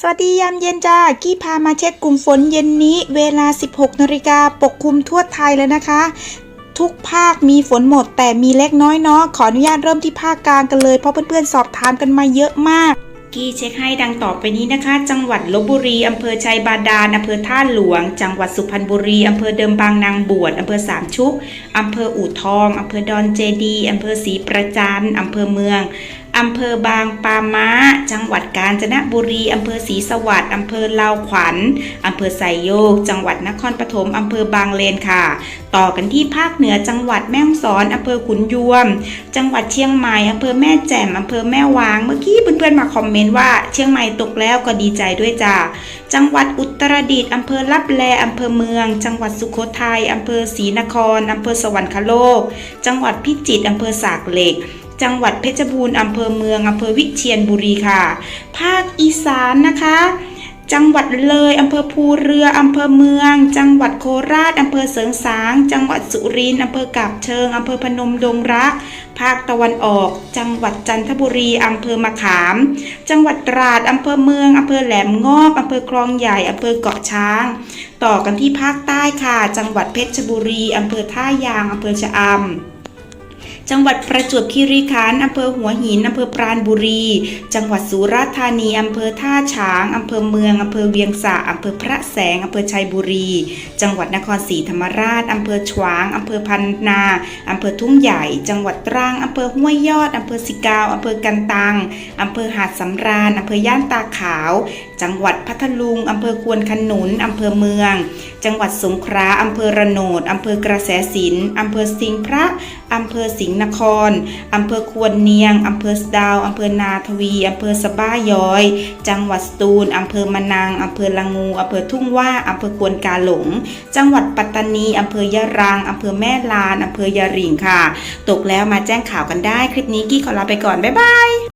สวัสดียามเย็นจ้า กี้พามาเช็คกลุ่มฝนเย็นนี้ เวลา 16นาฬิกาปกคลุมทั่วไทยเลยนะคะ ทุกภาคมีฝนหมด แต่มีเล็กน้อยเนาะขออนุญาตเริ่มที่ภาคกลางกันเลย เพราะเพื่อนๆสอบถามกันมาเยอะมาก กี้เช็คให้ดังต่อไปนี้นะคะ จังหวัดลบบุรีอำเภอชัยบาดาลอำเภอท่าหลวง จังหวัดสุพรรณบุรีอำเภอเดิมบางนางบวชอำเภอสามชุกอำเภออู่ทองอำเภอดอนเจดีอำเภอศรีประจันอำเภอเมือง อำเภอบางปาม้าจังหวัดกาญจนบุรี อำเภอศรีสวัสดิ์อำเภอลาวขวัญอำเภอไซโยก จังหวัดนครปฐมอำเภอบางเลนค่ะ ต่อกันที่ภาคเหนือจังหวัดแม่ฮ่องสอนอำเภอขุนยวม จังหวัดเชียงใหม่อำเภอแม่แจ่มอำเภอแม่วาง เมื่อกี้เพื่อนๆมาคอมเมนต์ว่าเชียงใหม่ตกแล้วก็ดีใจด้วยจ้าจังหวัดอุตรดิตถ์อำเภอลับแลอำเภอเมือง จังหวัดสุโขทัยอำเภอศรีนครอำเภอสวรรคโลก จังหวัดพิจิตรอำเภอสากเหล็ก จังหวัดเพชรบูรณ์อำเภอเมืองอำเภอวิเชียรบุรีค่ะ ภาคอีสานนะคะ จังหวัดเลยอำเภอภูเรืออำเภอเมือง จังหวัดโคราชอำเภอเสริงสาง จังหวัดสุรินทร์อำเภอกาบเชิงอำเภอพนมดงรัก ภาคตะวันออก จังหวัดจันทบุรีอำเภอมะขาม จังหวัดตราดอำเภอเมืองอำเภอแหลมงอบอำเภอคลองใหญ่อำเภอเกาะช้างต่อกันที่ภาคใต้ค่ะ จังหวัดเพชรบุรีอำเภอท่ายางอำเภอชะอำ จังหวัดประจวบคีรีขันธ์อำเภอหัวหินอำเภอปราณบุรี จังหวัดสุราษฎร์ธานีอำเภอท่าฉางอำเภอเมืองอำเภอเวียงสะอำเภอพระแสงอำเภอชัยบุรี จังหวัดนครศรีธรรมราชอำเภอฉวางอำเภอพันนาอำเภอทุ่งใหญ่ จังหวัดตรังอำเภอห้วยยอดอำเภอสิกาวอำเภอกันตังอำเภอหาดสำราญอำเภอย่านตาขาว จังหวัดพัทลุงอำเภอควนขนุนอำเภอเมือง จังหวัดสงขลาอำเภอระโนดอำเภอกระแสสินอำเภอสิงห์พระอำเภอสิงห์นคร อำเภอควรเนียง อำเภอสดาว อำเภอนาทวี อำเภอสะบ้าย้อย จังหวัดสตูล อำเภอมะนาง อำเภอละงู อำเภอทุ่งว่า อำเภอควนกาหลง จังหวัดปัตตานี อำเภอยะรัง อำเภอแม่ลาน อำเภอยะริงค่ะ ตกแล้วมาแจ้งข่าวกันได้ คลิปนี้กี้ขอลาไปก่อน บ๊ายบาย